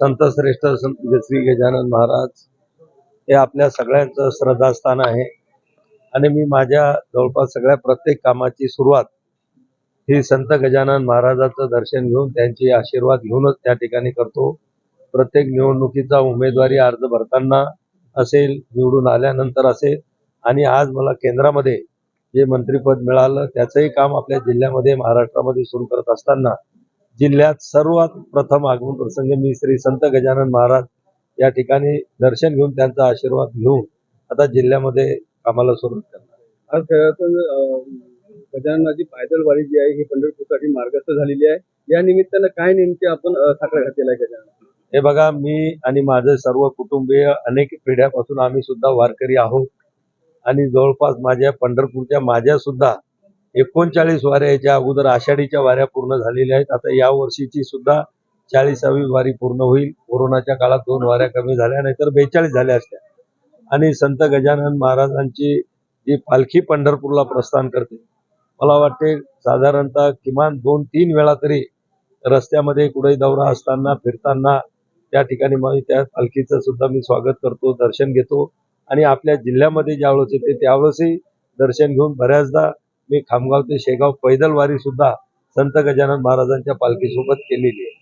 संत श्रेष्ठ संत श्री गजानन महाराज हे आपल्या सगळ्यांचं श्रद्धास्थान आहे. आणि मी माझ्या जवळपास सगळ्या प्रत्येक कामाची सुरुवात ही संत गजानन महाराजाचं दर्शन घेऊन त्यांचे आशीर्वाद घेऊनच त्या ठिकाणी करतो. प्रत्येक निवडणुकीचा उमेदवारी अर्ज भरताना असेल निवडून आल्यानंतर असेल आणि आज मला केंद्रामध्ये जे मंत्रिपद मिळालं त्याचंही काम आपल्या जिल्ह्यामध्ये महाराष्ट्रामध्ये सुरू करत असताना जिल्ह्यात सर्वात प्रथम आगमन प्रसंग मी श्री संत गजानन महाराज या ठिकाणी दर्शन घेऊन त्यांचा आशीर्वाद घेऊन आता जिल्ह्यामध्ये कामाला सुरुवात करणार. आज खरं तर गजाननाची पायदल वारी जी आहे ही पंढरपूरसाठी मार्गस्थ झालेली आहे. या निमित्तानं काय नेमके आपण साखर घातलेला आहे गजानन? हे बघा मी आणि माझे सर्व कुटुंबीय अनेक पिढ्यापासून आम्ही सुद्धा वारकरी आहोत. आणि जवळपास माझ्या पंढरपूरच्या माझ्या सुद्धा एकोणचाळीस वाऱ्या याच्या अगोदर आषाढीच्या वाऱ्या पूर्ण झालेल्या आहेत. आता या वर्षीची सुद्धा चाळीसावी वारी पूर्ण होईल. कोरोनाच्या काळात दोन वाऱ्या कमी झाल्या नाहीतर बेचाळीस झाल्या असत्या. आणि संत गजानन महाराजांची जी पालखी पंढरपूरला प्रस्थान करते मला वाटते साधारणतः किमान दोन तीन वेळा तरी रस्त्यामध्ये कुठे दौरा असताना फिरताना त्या ठिकाणी मग त्या पालखीचं सुद्धा मी स्वागत करतो दर्शन घेतो. आणि आपल्या जिल्ह्यामध्ये ज्यावेळेस येते त्यावेळेसही दर्शन घेऊन बऱ्याचदा मी खामगाव ते शेगाव पैदल वारी सुद्धा संत गजानन महाराजांच्या पालखीसोबत केलेली आहे.